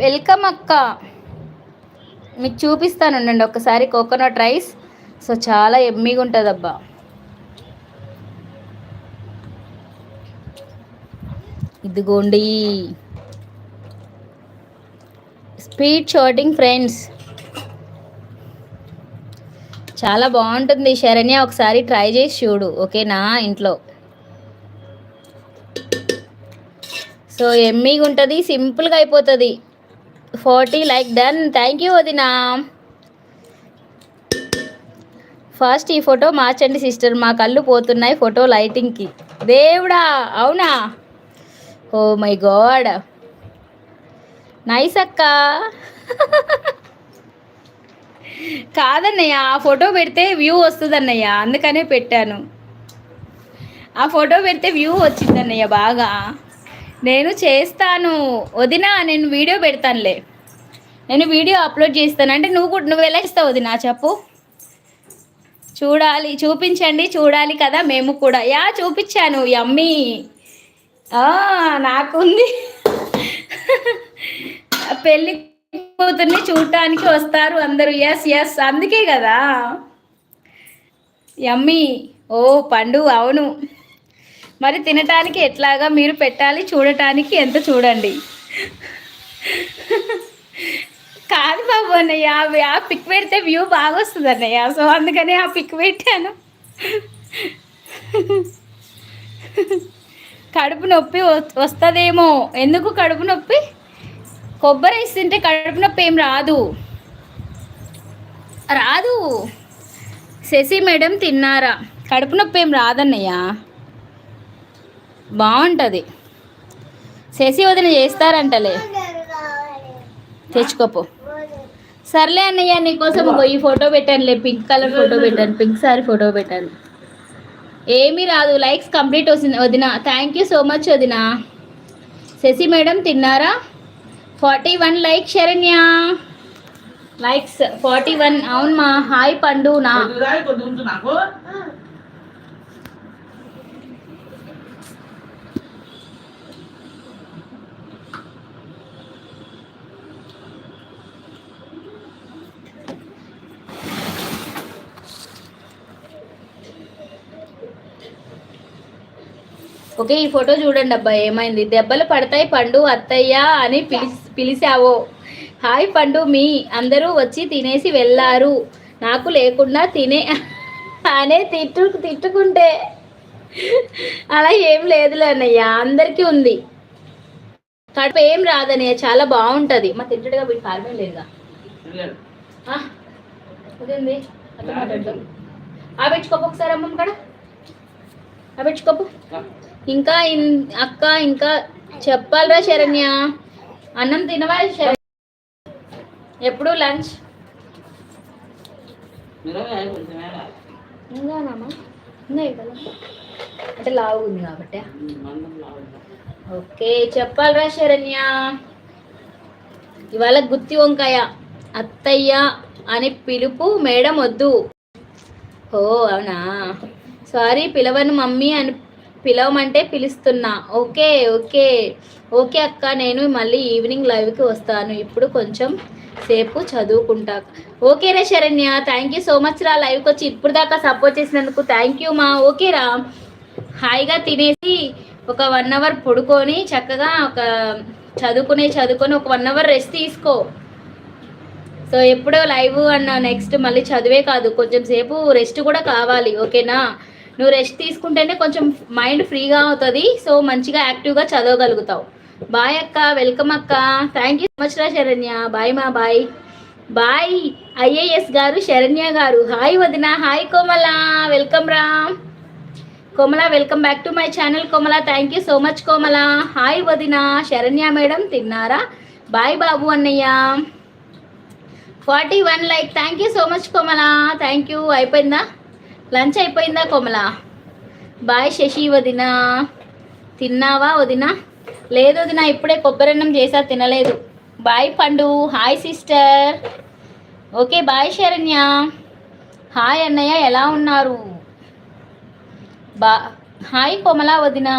Welcome అక్క. మీకు చూపిస్తాను ఉండండి ఒకసారి కోకోనట్ రైస్. సో చాలా ఎమ్మీగా ఉంటుంది అబ్బా ఇదిగోండి. Speed shorting friends. చాలా బాగుంటుంది. శరణ్య ఒకసారి ట్రై చేసి చూడు ఓకేనా ఇంట్లో. సో ఎమ్మీగా ఉంటుంది సింపుల్గా అయిపోతుంది. Forty like done. Thank you వదినా. ఫస్ట్ ఈ ఫోటో మార్చండి సిస్టర్ మా కళ్ళు పోతున్నాయి ఫోటో లైటింగ్కి దేవుడా అవునా? Oh oh my god nice అక్క. కాదన్నయ్య ఆ ఫోటో పెడితే వ్యూ వస్తుందన్నయ్య అందుకనే పెట్టాను. ఆ ఫోటో పెడితే వ్యూ వచ్చిందన్నయ్య బాగా. నేను చేస్తాను. వదినా నేను వీడియో పెడతానులే. నేను వీడియో అప్లోడ్ చేస్తాను. అంటే నువ్వు కూడా నువ్వు ఎలా ఇస్తావు వదినా చెప్పు. చూడాలి చూపించండి చూడాలి కదా మేము కూడా. యా చూపించాను యమ్మీ. నాకుంది. పెళ్ళి కూతుర్ని చూడటానికి వస్తారు అందరూ. ఎస్ ఎస్ అందుకే కదా. యమ్మీ. ఓ పండు అవును. మరి తినటానికి ఎట్లాగా మీరు పెట్టాలి చూడటానికి ఎంత చూడండి. కాదు బాబు అన్నయ్య ఆ పిక్ పెడితే వ్యూ బాగా వస్తుంది అన్నయ్య. సో అందుకని ఆ పిక్ పెట్టాను. కడుపు నొప్పి వస్తుందేమో. ఎందుకు కడుపు నొప్పి? కొబ్బరి వేస్తుంటే కడుపు నొప్పి ఏం రాదు. రాదు. శశి మేడం తిన్నారా? కడుపు నొప్పి ఏం రాదన్నయ్యా? బాగుంటుంది. శశి వదిన చేస్తారంటలే. తెచ్చుకోపో. సర్లే అన్నయ్య నీకోసం ఈ ఫోటో పెట్టానులే. పింక్ కలర్ ఫోటో పెట్టాను పింక్ సారీ ఫోటో పెట్టాను. ఏమీ రాదు. లైక్స్ కంప్లీట్ వస్తుంది వదిన. థ్యాంక్ యూ సో మచ్ వదిన. శశి మేడం తిన్నారా? Forty one like Saranya. Likes forty one. అవును మా. హాయ్ పండు నా ఓకే ఈ ఫోటో చూడండి అబ్బా ఏమైంది? దెబ్బలు పడతాయి పండు అత్తయ్య అని పిలిచి పిలిచావో హాయ్ పండు మీ అందరూ వచ్చి తినేసి వెళ్ళారు. నాకు లేకుండా తినే అనే తిట్టు తిట్టుకుంటే అలా ఏం లేదులే అన్నయ్య అందరికీ ఉంది. కడుపు ఏం రాదన్నయ్య చాలా బాగుంటుంది. మా తింటడుగా వీటి కారణం లేదుగా? అదేంది? ఆ పెట్టుకోపు ఒకసారి అమ్మమ్మ కడ. ఆ. పెట్టుకోపు ఇంకా అక్క ఇంకా చెప్పాలరా శరణ్య? అన్నం తినవా శరణ్య ఎప్పుడు లంచ్? అంటే లావు ఉంది కాబట్టి. ఓకే చెప్పాలరా శరణ్య? ఇవాళ గుత్తి వంకాయ అత్తయ్య అని పిలుపు మేడం వద్దు. ఓ అవునా? సారీ పిలవను మమ్మీ అని పిలవమంటే పిలుస్తున్నా. Okay okay. ఓకే అక్క నేను మళ్ళీ ఈవినింగ్ లైవ్కి వస్తాను. ఇప్పుడు కొంచెం సేపు చదువుకుంటా. ఓకేరా Saranya thank you so much రా లైవ్కి వచ్చి. ఇప్పుడు దాకా సపోర్ట్ చేసినందుకు థ్యాంక్ యూ మా. ఓకే రా. హాయిగా తినేసి ఒక వన్ అవర్ పడుకొని చక్కగా ఒక చదువుకునే చదువుకొని ఒక వన్ అవర్ రెస్ట్ తీసుకో. సో ఎప్పుడో లైవ్ అన్న నెక్స్ట్ మళ్ళీ చదివే కాదు. కొంచెం సేపు రెస్ట్ కూడా కావాలి. ఓకేనా? నువ్వు రెస్ట్ తీసుకుంటేనే కొంచెం మైండ్ ఫ్రీగా అవుతుంది. సో మంచిగా యాక్టివ్గా చదవగలుగుతావు. బాయ్ అక్క వెల్కమ్ అక్క. థ్యాంక్ యూ సో మచ్ రా శరణ్య. బాయ్ మా బాయ్ బాయ్ ఐఏఎస్ గారు శరణ్య గారు. హాయ్ వదిన హాయ్ కోమల. వెల్కమ్ రా. Komala welcome back to my channel Komala. Thank you so much Komala. Hi వదిన శరణ్య మేడం తిన్నారా? బాయ్ బాబు అన్నయ్య. Forty one like thank you so much Komala. Thank you అయిపోయిందా? Lunch అయిపోయిందా కోమల? బాయ్ శశి వదిన. తిన్నావా వదిన? లేదు వదిన ఇప్పుడే కొబ్బరన్నం చేసా తినలేదు. బాయ్ పండు. Hi sister. Okay bye Saranya. Hi అన్నయ్య ఎలా ఉన్నారు? బా హాయ్ కోమల వదినా.